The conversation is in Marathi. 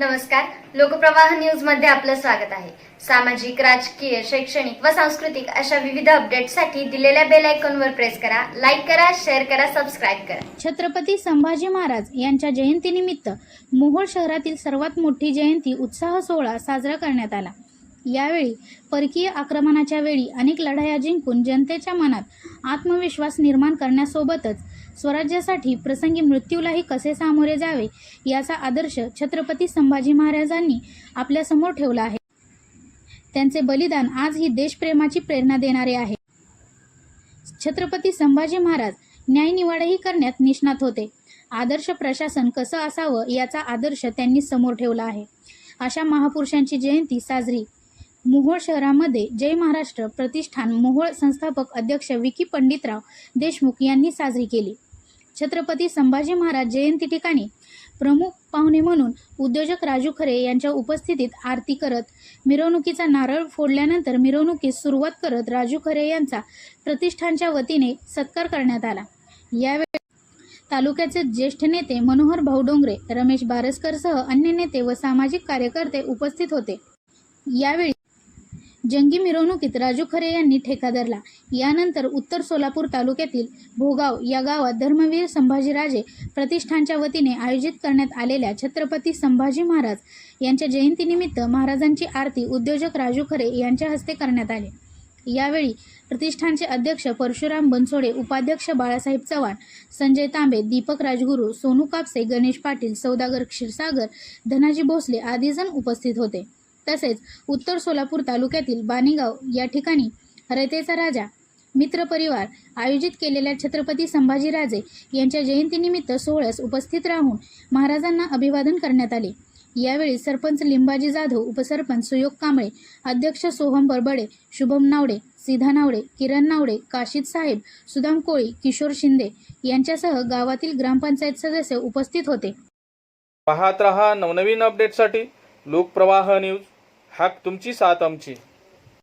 नमस्कार. लोकप्रवाह न्यूजमध्ये आपलं स्वागत आहे. सामाजिक राजकीय शैक्षणिक व सांस्कृतिक अशा विविध अपडेटसाठी दिलेल्या बेल आयकॉनवर प्रेस करा लाईक करा शेअर करा सबस्क्राईब करा. छत्रपती संभाजी महाराज यांच्या जयंतीनिमित्त मोहोळ शहरातील सर्वात मोठी जयंती उत्साह सोहळा साजरा करण्यात आला. यावेळी परकीय आक्रमणाच्या वेळी अनेक लढाया जिंकून जनतेच्या मनात आत्मविश्वास निर्माण करण्यासोबतच स्वराज्यासाठी प्रसंगी मृत्यूलाही कसे सामोरे जावे याचा आदर्श छत्रपती संभाजी महाराजांनी आपल्यासमोर ठेवला आहे. त्यांचे बलिदान आज ही देशप्रेमाची प्रेरणा देणारे आहे. छत्रपती संभाजी महाराज न्यायनिवाडही करण्यात निष्णात होते. आदर्श प्रशासन कसं असावं याचा आदर्श त्यांनी समोर ठेवला आहे. अशा महापुरुषांची जयंती साजरी मोहोळ शहरामध्ये जय महाराष्ट्र प्रतिष्ठान मोहोळ संस्थापक अध्यक्ष विकी पंडितराव देशमुख यांनी साजरी केली. छत्रपती संभाजी महाराज जयंती ठिकाणी प्रमुख पाहुणे म्हणून उद्योजक राजू खरे यांच्या उपस्थितीत आरती करत मिरवणुकीचा नारळ फोडल्यानंतर मिरवणुकीस सुरुवात करत राजू खरे यांचा प्रतिष्ठानच्या वतीने सत्कार करण्यात आला. यावेळी तालुक्याचे ज्येष्ठ नेते मनोहर भाऊ डोंगरे रमेश बारसकरसह अन्य नेते व सामाजिक कार्यकर्ते उपस्थित होते. यावेळी जंगी मिरवणुकीत राजू खरे यांनी ठेका धरला. यानंतर उत्तर सोलापूर तालुक्यातील भोगाव या गावात धर्मवीर संभाजीराजे प्रतिष्ठानच्या वतीने आयोजित करण्यात आलेल्या छत्रपती संभाजी महाराज यांच्या जयंतीनिमित्त महाराजांची आरती उद्योजक राजू खरे यांच्या हस्ते करण्यात आली. यावेळी प्रतिष्ठानचे अध्यक्ष परशुराम बनसोडे उपाध्यक्ष बाळासाहेब चव्हाण संजय तांबे दीपक राजगुरू सोनू कापसे गणेश पाटील सौदागर क्षीरसागर धनाजी भोसले आदी जण उपस्थित होते. तसेच उत्तर सोलापूर तालुक्यातील बाणेगाव या ठिकाणी रयतेचा राजा मित्र परिवार आयोजित केलेल्या छत्रपती संभाजीराजे यांच्या जयंतीनिमित्त सोहळ्यास उपस्थित राहून महाराजांना अभिवादन करण्यात आले. यावेळी सरपंच लिंबाजी जाधव उपसरपंच सुयोग कांबळे अध्यक्ष सोहम बरबडे शुभम नावडे सिधा नावडे किरण नावडे काशीद साहेब सुदाम कोळी किशोर शिंदे यांच्यासह गावातील ग्रामपंचायत सदस्य उपस्थित होते. पाहत रहा नवनवीन अपडेटसाठी लोकप्रवाह न्यूज. हाक तुमची साथ आमची.